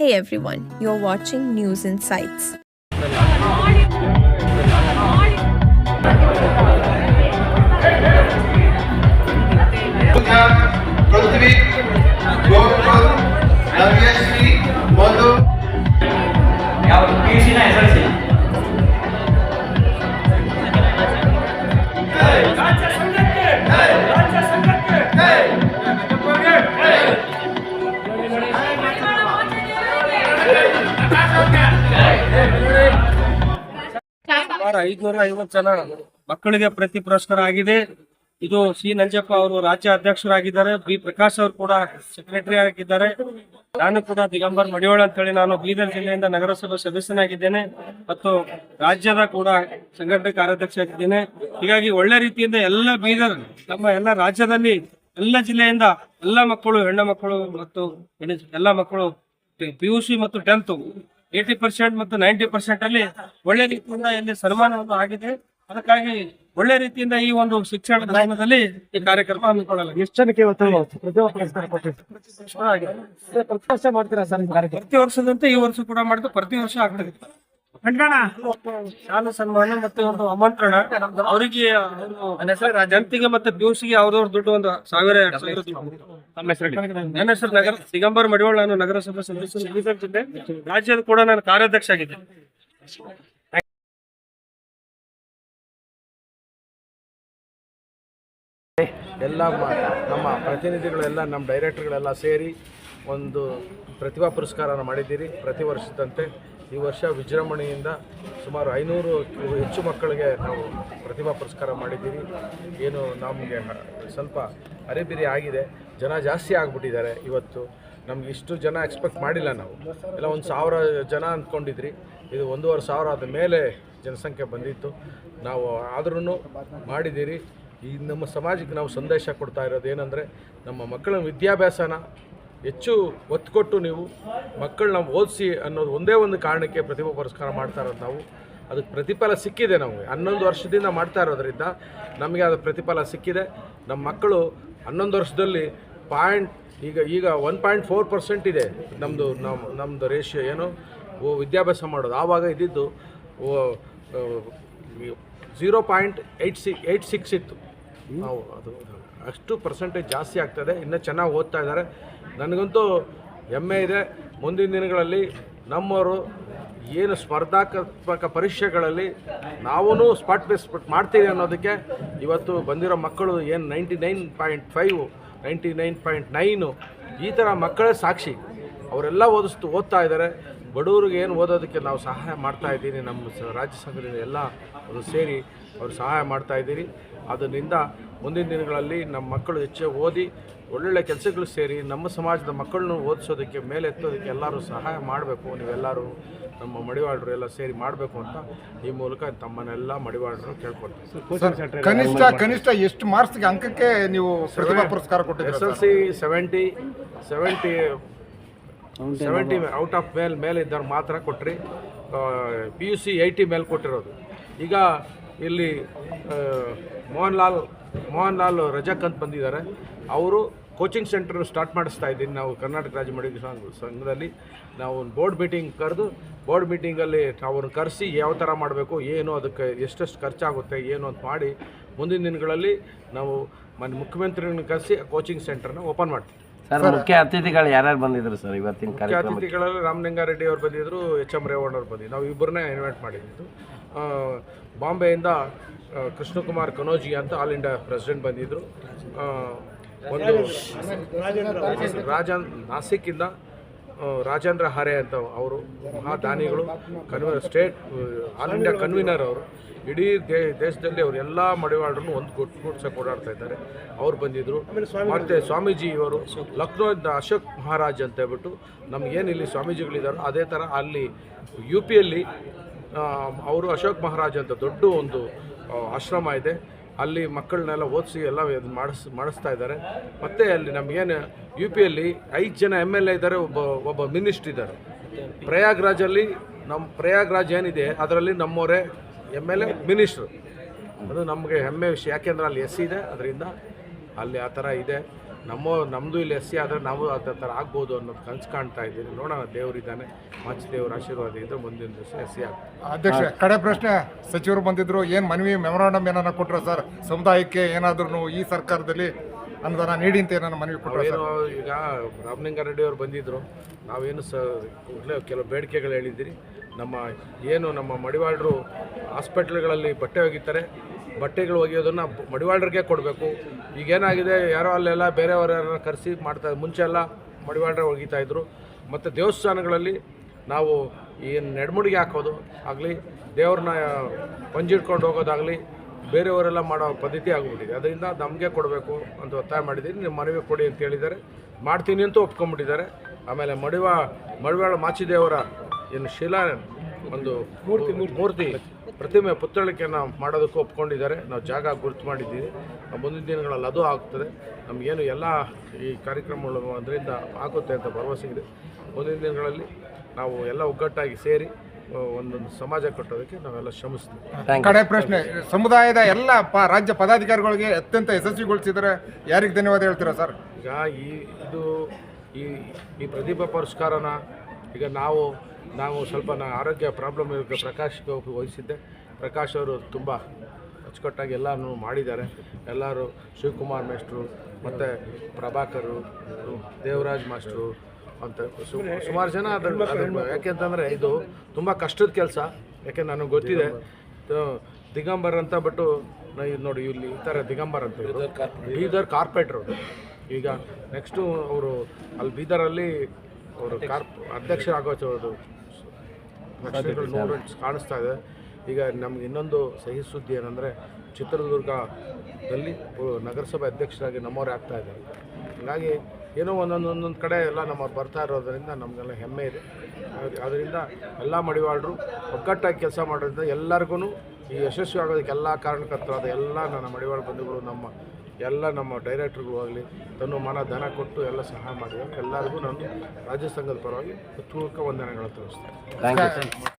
Hey everyone, you're watching News Insights. ಪೂಜಾ ಐದ್ನೂರ ಐವತ್ತು ಜನ ಮಕ್ಕಳಿಗೆ ಪ್ರತಿ ಪುರಸ್ಕಾರ ಆಗಿದೆ ಇದು ಸಿ ನಂಜಪ್ಪ ಅವರು ರಾಜ್ಯ ಅಧ್ಯಕ್ಷರಾಗಿದ್ದಾರೆ ಬಿ ಪ್ರಕಾಶ್ ಅವರು ಕೂಡ ಸೆಕ್ರೆಟರಿ ಆಗಿದ್ದಾರೆ ನಾನು ಕೂಡ ದಿಗಂಬರ್ ಅಂತ ಅಂತೇಳಿ ನಾನು ಬೀದರ್ ಜಿಲ್ಲೆಯಿಂದ ನಗರಸಭೆ ಸದಸ್ಯನಾಗಿದ್ದೇನೆ ಮತ್ತು ರಾಜ್ಯದ ಕೂಡ ಸಂಘಟನೆ ಕಾರ್ಯಾಧ್ಯಕ್ಷ ಆಗಿದ್ದೇನೆ ಹೀಗಾಗಿ ಒಳ್ಳೆ ರೀತಿಯಿಂದ ಎಲ್ಲ ಬೀದರ್ ನಮ್ಮ ಎಲ್ಲ ರಾಜ್ಯದಲ್ಲಿ ಎಲ್ಲ ಜಿಲ್ಲೆಯಿಂದ ಎಲ್ಲ ಮಕ್ಕಳು ಹೆಣ್ಣು ಮಕ್ಕಳು ಮತ್ತು ಎಲ್ಲ ಮಕ್ಕಳು ಪಿ ಯು ಸಿ ಮತ್ತು ಟೆಂತ್ ಏಟಿ ಪರ್ಸೆಂಟ್ ಮತ್ತು ನೈಂಟಿ ಪರ್ಸೆಂಟ್ ಅಲ್ಲಿ ಒಳ್ಳೆ ರೀತಿಯಿಂದ ಇಲ್ಲಿ ಸನ್ಮಾನವನ್ನು ಆಗಿದೆ. ಅದಕ್ಕಾಗಿ ಒಳ್ಳೆ ರೀತಿಯಿಂದ ಈ ಒಂದು ಶಿಕ್ಷಣ ದಾಯನದಲ್ಲಿ ಈ ಕಾರ್ಯಕ್ರಮ ಹಮ್ಮಿಕೊಳ್ಳಲ್ಲ ಎಷ್ಟು ಜನಕ್ಕೆ ಇವತ್ತು ಪ್ರತಿಭಾ ಪುರಸ್ಕಾರ ಕೊಟ್ಟಿದ್ರು ಪ್ರತಿ ವರ್ಷ ಮಾಡ್ತೀರಾ ಸರ್ ಈ ಕಾರ್ಯಕ್ರಮ? ಪ್ರತಿ ವರ್ಷದಂತೆ ಈ ವರ್ಷ ಕೂಡ ಮಾಡಿದ್ದು ಪ್ರತಿ ವರ್ಷ ಆಗ್ತದೆ ಶಾಲಾ ಸನ್ಮಾನ ಮತ್ತೆ ಒಂದು ಆಮಂತ್ರಣ. ಅವರಿಗೆ ಜನತೆಗೆ ಮತ್ತೆ ಪಿಯುಸಿಗೆ ಅವ್ರವ್ರ ದುಡ್ಡು ಒಂದು ಸಾವಿರ ಎರಡು ಸಾವಿರ ದುಡ್ಡು. ನನ್ನ ಹೆಸರು ನಗರ ದಿಗಂಬರ್ ಮಡಿವಾಳ ನಾನು ನಗರಸಭೆ ಸದಸ್ಯ ಬೀದರ್ ರಾಜ್ಯದ ಕೂಡ ನಾನು ಕಾರ್ಯಾಧ್ಯಕ್ಷ ಆಗಿದ್ದೆ ಎಲ್ಲ ನಮ್ಮ ಪ್ರತಿನಿಧಿಗಳೆಲ್ಲ ನಮ್ಮ ಡೈರೆಕ್ಟರ್ಗಳೆಲ್ಲ ಸೇರಿ ಒಂದು ಪ್ರತಿಭಾ ಪುರಸ್ಕಾರನ ಮಾಡಿದ್ದೀರಿ. ಪ್ರತಿ ವರ್ಷದಂತೆ ಈ ವರ್ಷ ವಿಜೃಂಭಣೆಯಿಂದ ಸುಮಾರು ಐನೂರು ಹೆಚ್ಚು ಮಕ್ಕಳಿಗೆ ನಾವು ಪ್ರತಿಭಾ ಪುರಸ್ಕಾರ ಮಾಡಿದ್ದೀವಿ. ಏನು ನಮಗೆ ಸ್ವಲ್ಪ ಅರೆಬಿರಿ ಆಗಿದೆ. ಜನ ಜಾಸ್ತಿ ಆಗಿಬಿಟ್ಟಿದ್ದಾರೆ ಇವತ್ತು. ನಮ್ಗೆ ಇಷ್ಟು ಜನ ಎಕ್ಸ್ಪೆಕ್ಟ್ ಮಾಡಿಲ್ಲ ನಾವು. ಎಲ್ಲ ಒಂದು ಸಾವಿರ ಜನ ಅಂದ್ಕೊಂಡಿದ್ರಿ. ಇದು ಒಂದೂವರೆ ಸಾವಿರ ಆದ ಮೇಲೆ ಜನಸಂಖ್ಯೆ ಬಂದಿತ್ತು. ನಾವು ಆದ್ರೂ ಮಾಡಿದ್ದೀರಿ. ಈ ನಮ್ಮ ಸಮಾಜಕ್ಕೆ ನಾವು ಸಂದೇಶ ಕೊಡ್ತಾ ಇರೋದು ಏನಂದರೆ ನಮ್ಮ ಮಕ್ಕಳ ವಿದ್ಯಾಭ್ಯಾಸನ ಹೆಚ್ಚು ಒತ್ತು ಕೊಟ್ಟು ನೀವು ಮಕ್ಕಳನ್ನ ಓದಿಸಿ ಅನ್ನೋದು ಒಂದೇ ಒಂದು ಕಾರಣಕ್ಕೆ ಪ್ರತಿಭಾ ಪುರಸ್ಕಾರ ಮಾಡ್ತಾ ಇರೋದು ನಾವು. ಅದಕ್ಕೆ ಪ್ರತಿಫಲ ಸಿಕ್ಕಿದೆ ನಮಗೆ. ಹನ್ನೊಂದು ವರ್ಷದಿಂದ ಮಾಡ್ತಾ ಇರೋದ್ರಿಂದ ನಮಗೆ ಅದು ಪ್ರತಿಫಲ ಸಿಕ್ಕಿದೆ. ನಮ್ಮ ಮಕ್ಕಳು ಹನ್ನೊಂದು ವರ್ಷದಲ್ಲಿ ಪಾಯಿಂಟ್ ಈಗ ಈಗ ಒನ್ ಪಾಯಿಂಟ್ ಫೋರ್ ಪರ್ಸೆಂಟ್ ಇದೆ ನಮ್ಮದು ನಮ್ಮ ನಮ್ಮದು ರೇಷಿಯೋ ಏನು. ಓ, ವಿದ್ಯಾಭ್ಯಾಸ ಮಾಡೋದು. ಆವಾಗ ಇದ್ದಿದ್ದು zero point eight C eight six ಇತ್ತು. ನಾವು ಅದು ಅಷ್ಟು ಪರ್ಸೆಂಟೇಜ್ ಜಾಸ್ತಿ ಆಗ್ತದೆ. ಇನ್ನೂ ಚೆನ್ನಾಗಿ ಓದ್ತಾ ಇದ್ದಾರೆ. ನನಗಂತೂ ಹೆಮ್ಮೆ ಇದೆ. ಮುಂದಿನ ದಿನಗಳಲ್ಲಿ ನಮ್ಮವರು ಏನು ಸ್ಪರ್ಧಾತ್ಮಕ ಪರೀಕ್ಷೆಗಳಲ್ಲಿ ನಾವೂ ಸ್ಪಾಟ್ ಬೇಸ್ ಮಾಡ್ತೀವಿ ಅನ್ನೋದಕ್ಕೆ ಇವತ್ತು ಬಂದಿರೋ ಮಕ್ಕಳು ಏನು ninety nine point five ninety nine point nine ಈ ಥರ ಮಕ್ಕಳೇ ಸಾಕ್ಷಿ. ಅವರೆಲ್ಲ ಓದಿಸ್ತು, ಓದ್ತಾ ಇದ್ದಾರೆ. ಬಡವರಿಗೆ ಏನು ಓದೋದಕ್ಕೆ ನಾವು ಸಹಾಯ ಮಾಡ್ತಾ ಇದ್ದೀನಿ, ನಮ್ಮ ರಾಜ್ಯ ಸಂಘದಿಂದ ಎಲ್ಲ ಅವರು ಸೇರಿ ಅವರು ಸಹಾಯ ಮಾಡ್ತಾ ಇದ್ದೀರಿ. ಅದರಿಂದ ಮುಂದಿನ ದಿನಗಳಲ್ಲಿ ನಮ್ಮ ಮಕ್ಕಳು ಹೆಚ್ಚು ಓದಿ ಒಳ್ಳೊಳ್ಳೆ ಕೆಲಸಗಳು ಸೇರಿ ನಮ್ಮ ಸಮಾಜದ ಮಕ್ಕಳನ್ನು ಓದಿಸೋದಕ್ಕೆ ಮೇಲೆತ್ತೋದಕ್ಕೆ ಎಲ್ಲರೂ ಸಹಾಯ ಮಾಡಬೇಕು. ನೀವೆಲ್ಲರೂ ನಮ್ಮ ಮಡಿವಾಳರು ಎಲ್ಲ ಸೇರಿ ಮಾಡಬೇಕು ಅಂತ ಈ ಮೂಲಕ ತಮ್ಮನ್ನೆಲ್ಲ ಮಡಿವಾಳರು ಕೇಳ್ಕೊಳ್ತೀವಿ ಕನಿಷ್ಠ ಕನಿಷ್ಠ ಎಷ್ಟು ಮಾರ್ಕ್ಸ್ಗೆ ಅಂಕಕ್ಕೆ ನೀವು ಪ್ರತಿಭಾ ಪುರಸ್ಕಾರ ಎಸ್ ಕೊಟ್ಟಿದ್ದೀರಾ L C seventy seventy seventy out of ಮೇಲ್ ಮೇಲೆ ಇದ್ದವ್ರು ಮಾತ್ರ ಕೊಟ್ರಿ. ಪಿ ಯು ಸಿ ಏಯ್ಟಿ ಮೇಲೆ ಕೊಟ್ಟಿರೋದು. ಈಗ ಇಲ್ಲಿ ಆ, ಮೋಹನ್ ಲಾಲ್ ರಜಾಕ್ ಅಂತ ಬಂದಿದ್ದಾರೆ. ಅವರು ಕೋಚಿಂಗ್ ಸೆಂಟರ್ ಸ್ಟಾರ್ಟ್ ಮಾಡಿಸ್ತಾ ಇದ್ದೀನಿ. ನಾವು ಕರ್ನಾಟಕ ರಾಜ್ಯ ಮೆಡಿಕಲ್ ಸಂಘ ಸಂಘದಲ್ಲಿ ನಾವು ಒಂದು ಬೋರ್ಡ್ ಮೀಟಿಂಗ್ ಕರೆದು ಬೋರ್ಡ್ ಮೀಟಿಂಗಲ್ಲಿ ಅವ್ರನ್ನ ಕರೆಸಿ ಯಾವ ಥರ ಮಾಡಬೇಕು ಏನು ಅದಕ್ಕೆ ಎಷ್ಟೆಷ್ಟು ಖರ್ಚಾಗುತ್ತೆ ಏನು ಅಂತ ಮಾಡಿ ಮುಂದಿನ ದಿನಗಳಲ್ಲಿ ನಾವು ಮನೆ ಮುಖ್ಯಮಂತ್ರಿಗಳನ್ನ ಕರೆಸಿ ಕೋಚಿಂಗ್ ಸೆಂಟರ್ನ ಓಪನ್ ಮಾಡ್ತೀವಿ. ಸರ್ ಮುಖ್ಯ ಅತಿಥಿಗಳು ಯಾರ್ಯಾರು ಬಂದಿದ್ರು ಸರ್ ಇವತ್ತಿನ ಮುಖ್ಯ ಅತಿಥಿಗಳಲ್ಲಿ ರಾಮಲಿಂಗಾರೆಡ್ಡಿ ಅವ್ರು ಬಂದಿದ್ದರು ಎಚ್ ಎಂ ರೇವಣ್ಣ ಅವ್ರು ಬಂದಿದ್ದು ನಾವು ಇಬ್ಬರನ್ನೇ ಇನ್ವೈಟ್ ಮಾಡಿದ್ದು. ಬಾಂಬೆಯಿಂದ ಕೃಷ್ಣಕುಮಾರ್ ಕನೋಜಿ ಅಂತ ಆಲ್ ಇಂಡಿಯಾ ಪ್ರೆಸಿಡೆಂಟ್ ಬಂದಿದ್ದರು ಒಂದು ರಾಜನ್ ನಾಸಿಕ್ಕಿಂದ ರಾಜೇಂದ್ರ ಹರೆ ಅಂತ ಅವರು, ಮಹಾದಾನಿಗಳು, ಕನ್ವೀ, ಸ್ಟೇಟ್, ಆಲ್ ಇಂಡಿಯಾ ಕನ್ವೀನರ್ ಅವರು. ಇಡೀ ದೇ, ದೇಶದಲ್ಲಿ ಅವರು ಎಲ್ಲ ಮಡಿವಾಳರನ್ನು ಒಂದು ಗುಟ್ ಗುಟ್ಸಕ್ಕೆ ಓಡಾಡ್ತಾ ಇದ್ದಾರೆ. ಅವ್ರು ಬಂದಿದ್ದರು ಮತ್ತು ಸ್ವಾಮೀಜಿ ಇವರು ಲಕ್ನೋದಿಂದ ಅಶೋಕ್ ಮಹಾರಾಜ್ ಅಂತ ಹೇಳ್ಬಿಟ್ಟು ನಮಗೇನು ಇಲ್ಲಿ ಸ್ವಾಮೀಜಿಗಳಿದ್ದಾರೋ ಅದೇ ಥರ ಅಲ್ಲಿ ಯು ಪಿಯಲ್ಲಿ ಅವರು ಅಶೋಕ್ ಮಹಾರಾಜ್ ಅಂತ ದೊಡ್ಡ ಒಂದು ಆಶ್ರಮ ಇದೆ. ಅಲ್ಲಿ ಮಕ್ಕಳನ್ನೆಲ್ಲ ಓದಿಸಿ ಎಲ್ಲ ಇದು ಮಾಡಿಸ್, ಮಾಡಿಸ್ತಾ ಇದ್ದಾರೆ. ಮತ್ತು ಅಲ್ಲಿ ನಮಗೇನು ಯು ಪಿಯಲ್ಲಿ ಐದು ಜನ ಎಂ ಎಲ್ ಎ ಇದ್ದಾರೆ, ಒಬ್ಬ ಒಬ್ಬ ಮಿನಿಸ್ಟ್ರ್ ಇದ್ದಾರೆ. ಪ್ರಯಾಗ್ರಾಜಲ್ಲಿ ನಮ್ಮ ಪ್ರಯಾಗ್ರಾಜ್ ಏನಿದೆ, ಅದರಲ್ಲಿ ನಮ್ಮವರೇ ಎಂ ಎಲ್ ಎ ಮಿನಿಸ್ಟ್ರು ಅದು ನಮಗೆ ಹೆಮ್ಮೆ ವಿಷಯ. ಯಾಕೆಂದರೆ ಅಲ್ಲಿ ಎಸ್ ಇದೆ, ಅದರಿಂದ ಅಲ್ಲಿ ಆ ಥರ ಇದೆ. ನಮ್ಮ ನಮ್ಮದು ಇಲ್ಲಿ ಎಸ್ ಸಿ ಆದರೆ ನಾವು ಅದೇ ಥರ ಆಗ್ಬೋದು ಅನ್ನೋದು ಕನಸು ಕಾಣ್ತಾ ಇದ್ದೀನಿ. ನೋಡೋಣ ದೇವರಿದ್ದಾನೆ ಮಚ್ಚ ದೇವರ ಆಶೀರ್ವಾದ ಇದ್ದರೆ ಮುಂದಿನ ದಿವಸ ಎಸ್ ಸಿ ಆಗ್ತದೆ. ಅಧ್ಯಕ್ಷ ಕಡೆ ಪ್ರಶ್ನೆ. ಸಚಿವರು ಬಂದಿದ್ರು ಏನು ಮನವಿ ಮೆಮೊರಾಂಡಮ್ ಏನಾರ ಕೊಟ್ಟರೆ ಸರ್? ಸಮುದಾಯಕ್ಕೆ ಏನಾದ್ರೂ ಈ ಸರ್ಕಾರದಲ್ಲಿ ಅನುದಾನ ನೀಡಿ ಅಂತ ಏನಾರ ಮನವಿ ಕೊಟ್ಟರೆ ಸರ್? ಈಗ ಈಗ ರಾಮಲಿಂಗಾರೆಡ್ಡಿ ಅವರು ಬಂದಿದ್ದರು ನಾವೇನು ಸ ಕೆಲವು ಬೇಡಿಕೆಗಳು ಹೇಳಿದ್ದೀರಿ. ನಮ್ಮ ಏನು ನಮ್ಮ ಮಡಿವಾಳರು ಹಾಸ್ಪಿಟ್ಲ್ಗಳಲ್ಲಿ ಬಟ್ಟೆ ಒಗಿತಾರೆ ಬಟ್ಟೆಗಳು ಒಗೆಯೋದನ್ನು ಮಡಿವಾಳರಿಗೆ ಕೊಡಬೇಕು. ಈಗೇನಾಗಿದೆ ಯಾರೋ ಅಲ್ಲೆಲ್ಲ ಬೇರೆಯವರ ಕರೆಸಿ ಮಾಡ್ತಾ ಮುಂಚೆ ಎಲ್ಲ ಮಡಿವಾಳರೇ ಒಗೀತಾ ಇದ್ರು. ಮತ್ತು ದೇವಸ್ಥಾನಗಳಲ್ಲಿ ನಾವು ಈ ನೆಡ್ಮುಡಿಗೆ ಹಾಕೋದು ಆಗಲಿ ದೇವ್ರನ್ನ ಪಂಜಿಡ್ಕೊಂಡು ಹೋಗೋದಾಗಲಿ ಬೇರೆಯವರೆಲ್ಲ ಮಾಡೋ ಪದ್ಧತಿ ಆಗಿಬಿಟ್ಟಿದೆ. ಅದರಿಂದ ನಮಗೆ ಕೊಡಬೇಕು ಅಂತ ಒತ್ತಾಯ ಮಾಡಿದ್ದೀನಿ. ನೀವು ಮನವಿ ಕೊಡಿ ಅಂತ ಹೇಳಿದ್ದಾರೆ. ಮಾಡ್ತೀನಿ ಅಂತ ಒಪ್ಕೊಂಡ್ಬಿಟ್ಟಿದ್ದಾರೆ. ಆಮೇಲೆ ಮಡಿವಾ ಮಡಿವಾಳ ಮಾಚಿದೇವರ ಏನು ಶಿಲಾ ಒಂದು ಮೂರ್ತಿ. ಮೂರ್ತಿ. ಪ್ರತಿಮೆ ಪುತ್ಥಳಿಕೆಯನ್ನು ಮಾಡೋದಕ್ಕೂ ಒಪ್ಕೊಂಡಿದ್ದಾರೆ. ನಾವು ಜಾಗ ಗುರುತು ಮಾಡಿದ್ದೀವಿ. ಮುಂದಿನ ದಿನಗಳಲ್ಲಿ ಅದು ಆಗ್ತದೆ. ನಮಗೇನು ಎಲ್ಲ ಈ ಕಾರ್ಯಕ್ರಮಗಳು ಅದರಿಂದ ಆಗುತ್ತೆ ಅಂತ ಭರವಸೆ ಇದೆ. ಮುಂದಿನ ದಿನಗಳಲ್ಲಿ ನಾವು ಎಲ್ಲ ಒಗ್ಗಟ್ಟಾಗಿ ಸೇರಿ ಒಂದೊಂದು ಸಮಾಜ ಕಟ್ಟೋದಕ್ಕೆ ನಾವೆಲ್ಲ ಶ್ರಮಿಸ್ತೀವಿ. ಕಡೆ ಪ್ರಶ್ನೆ ಸಮುದಾಯದ ಎಲ್ಲ ಪ ರಾಜ್ಯ ಪದಾಧಿಕಾರಿಗಳಿಗೆ ಅತ್ಯಂತ ಯಶಸ್ವಿಗೊಳಿಸಿದರೆ ಯಾರಿಗೆ ಧನ್ಯವಾದ ಹೇಳ್ತೀರಾ ಸರ್? ಈಗ ಈ ಇದು ಈ ಈ ಪ್ರತಿಭಾ ಪುರಸ್ಕಾರನ ಈಗ ನಾವು ನಾವು ಸ್ವಲ್ಪ ನಾ ಆರೋಗ್ಯ ಪ್ರಾಬ್ಲಮ್ ಇರೋಕ್ಕೆ ಪ್ರಕಾಶ್ಗೆ ಹೋಗಿ ವಹಿಸಿದ್ದೆ. ಪ್ರಕಾಶ್ ಅವರು ತುಂಬ ಅಚ್ಚುಕಟ್ಟಾಗಿ ಎಲ್ಲನೂ ಮಾಡಿದ್ದಾರೆ. ಎಲ್ಲರೂ ಶಿವಕುಮಾರ್ ಮೇಷ್ಟ್ರು ಮತ್ತು ಪ್ರಭಾಕರು ದೇವರಾಜ್ ಮಾಸ್ಟ್ರು ಅಂತ ಸುಮಾರು ಜನ ಅದ್ರ ಅದ್ರ ಯಾಕೆಂತಂದರೆ ಇದು ತುಂಬ ಕಷ್ಟದ ಕೆಲಸ. ಯಾಕೆ ನನಗೆ ಗೊತ್ತಿದೆ. ದಿಗಂಬರ್ ಅಂತ ಬಿಟ್ಟು ಇದು ನೋಡಿ ಇಲ್ಲಿ ಈ ಥರ ದಿಗಂಬರ್ ಅಂತ ಬೀದರ್ ಕಾರ್ಪೆಟ್ರು ಈಗ ನೆಕ್ಸ್ಟು ಅವರು ಅಲ್ಲಿ ಬೀದರಲ್ಲಿ ಅವರು ಕಾರ್ಪ್ ಅಧ್ಯಕ್ಷರಾಗೋದು ಲಕ್ಷಣಗಳು ನೋಡ ಕಾಣಿಸ್ತಾ ಇದೆ. ಈಗ ನಮ್ಗೆ ಇನ್ನೊಂದು ಸಹಿ ಸುದ್ದಿ ಏನಂದರೆ ಚಿತ್ರದುರ್ಗದಲ್ಲಿ ನಗರಸಭೆ ಅಧ್ಯಕ್ಷರಾಗಿ ನಮ್ಮವರೇ ಆಗ್ತಾ ಇದ್ದಾರೆ. ಹಾಗಾಗಿ ಏನೋ ಒಂದೊಂದು ಒಂದೊಂದು ಕಡೆ ಎಲ್ಲ ನಮ್ಮವ್ರು ಬರ್ತಾ ಇರೋದರಿಂದ ನಮಗೆಲ್ಲ ಹೆಮ್ಮೆ ಇದೆ. ಅದರಿಂದ ಎಲ್ಲ ಮಡಿವಾಳರು ಒಗ್ಗಟ್ಟಾಗಿ ಕೆಲಸ ಮಾಡೋದ್ರಿಂದ ಎಲ್ಲರಿಗೂ ಈ ಯಶಸ್ವಿ ಆಗೋದಕ್ಕೆ ಎಲ್ಲ ಕಾರಣಕರ್ತರಾದ ಎಲ್ಲ ನನ್ನ ಮಡಿವಾಳ ಬಂಧುಗಳು ನಮ್ಮ ಎಲ್ಲ ನಮ್ಮ ಡೈರೆಕ್ಟ್ರಿಗೂ ಆಗಲಿ ತನ್ನ ಮನ ಧನ ಕೊಟ್ಟು ಎಲ್ಲ ಸಹಾಯ ಮಾಡಿದ್ದಾರೆ. ಎಲ್ಲರಿಗೂ ನಾನು ರಾಜ್ಯ ಸಂಘದ ಪರವಾಗಿ ಹೃತ್ಪೂರ್ವಕ ವಂದನೆಗಳನ್ನು ತಿಳಿಸ್ತೇನೆ. Thank you